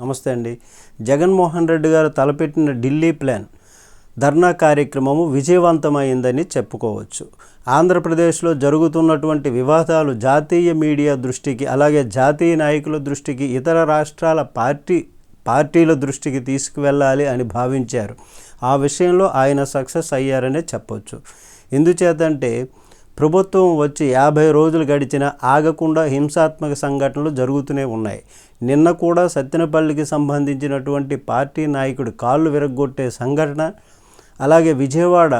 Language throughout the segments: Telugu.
నమస్తే అండి. జగన్మోహన్ రెడ్డి గారు తలపెట్టిన ఢిల్లీ ప్లాన్ ధర్నా కార్యక్రమము విజయవంతమైందని చెప్పుకోవచ్చు. ఆంధ్రప్రదేశ్లో జరుగుతున్నటువంటి వివాదాలు జాతీయ మీడియా దృష్టికి అలాగే జాతీయ నాయకుల దృష్టికి ఇతర రాష్ట్రాల పార్టీ పార్టీల దృష్టికి తీసుకువెళ్ళాలి అని భావించారు. ఆ విషయంలో ఆయన సక్సెస్ అయ్యారనే చెప్పొచ్చు. ఎందుచేతంటే ప్రభుత్వం వచ్చి యాభై రోజులు గడిచిన ఆగకుండా హింసాత్మక సంఘటనలు జరుగుతూనే ఉన్నాయి. నిన్న కూడా సత్తెనపల్లికి సంబంధించినటువంటి పార్టీ నాయకుడు కాళ్ళు విరగ్గొట్టే సంఘటన అలాగే విజయవాడ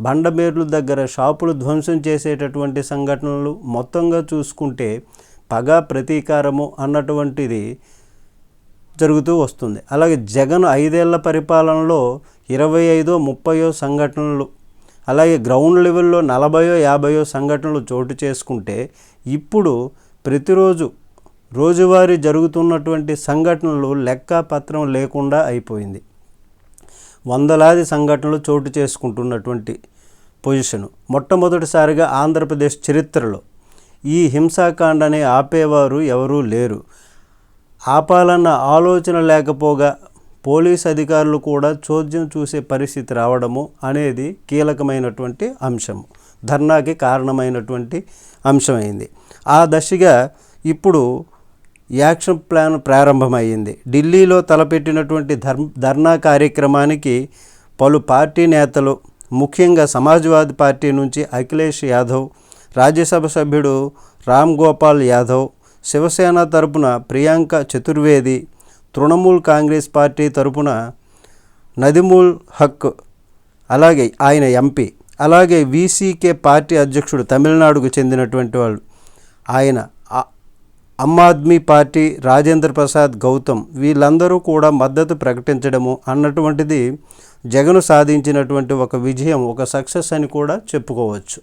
బండమేర్లు దగ్గర షాపులు ధ్వంసం చేసేటటువంటి సంఘటనలు మొత్తంగా చూసుకుంటే పగ ప్రతీకారము అన్నటువంటిది జరుగుతూ వస్తుంది. అలాగే జగన్ ఐదేళ్ళ పరిపాలనలో ఇరవై ఐదో ముప్పయో సంఘటనలు అలాగే గ్రౌండ్ లెవెల్లో నలభయో యాభయో సంఘటనలు చోటు చేసుకుంటే ఇప్పుడు ప్రతిరోజు రోజువారీ జరుగుతున్నటువంటి సంఘటనలు లెక్క పత్రం లేకుండా అయిపోయింది. వందలాది సంఘటనలు చోటు చేసుకుంటున్నటువంటి పొజిషను. మొట్టమొదటిసారిగా ఆంధ్రప్రదేశ్ చరిత్రలో ఈ హింసాకాండని ఆపేవారు ఎవరూ లేరు. ఆపాలన్న ఆలోచన లేకపోగా పోలీస్ అధికారులు కూడా చోద్యం చూసే పరిస్థితి రావడము అనేది కీలకమైనటువంటి అంశము. ధర్నాకి కారణమైనటువంటి అంశమైంది. ఆ దశగా ఇప్పుడు యాక్షన్ ప్లాన్ ప్రారంభమైంది ఢిల్లీలో తలపెట్టినటువంటి ధర్మ ధర్నా కార్యక్రమానికి పలు పార్టీ నేతలు ముఖ్యంగా సమాజ్వాదీ పార్టీ నుంచి అఖిలేష్ యాదవ్ రాజ్యసభ సభ్యుడు రామ్ గోపాల్ యాదవ్ శివసేన తరపున ప్రియాంక చతుర్వేది తృణమూల్ కాంగ్రెస్ పార్టీ తరపున నదిమూల్ హక్ అలాగే ఆయన ఎంపీ అలాగే వీసీకే పార్టీ అధ్యక్షుడు తమిళనాడుకు చెందినటువంటి వాళ్ళు ఆయన ఆ- ఆమ్ ఆద్మీ పార్టీ రాజేంద్ర ప్రసాద్ గౌతమ్ వీళ్ళందరూ కూడా మద్దతు ప్రకటించడము అన్నటువంటిది జగను సాధించినటువంటి ఒక విజయం ఒక సక్సెస్ అని కూడా చెప్పుకోవచ్చు.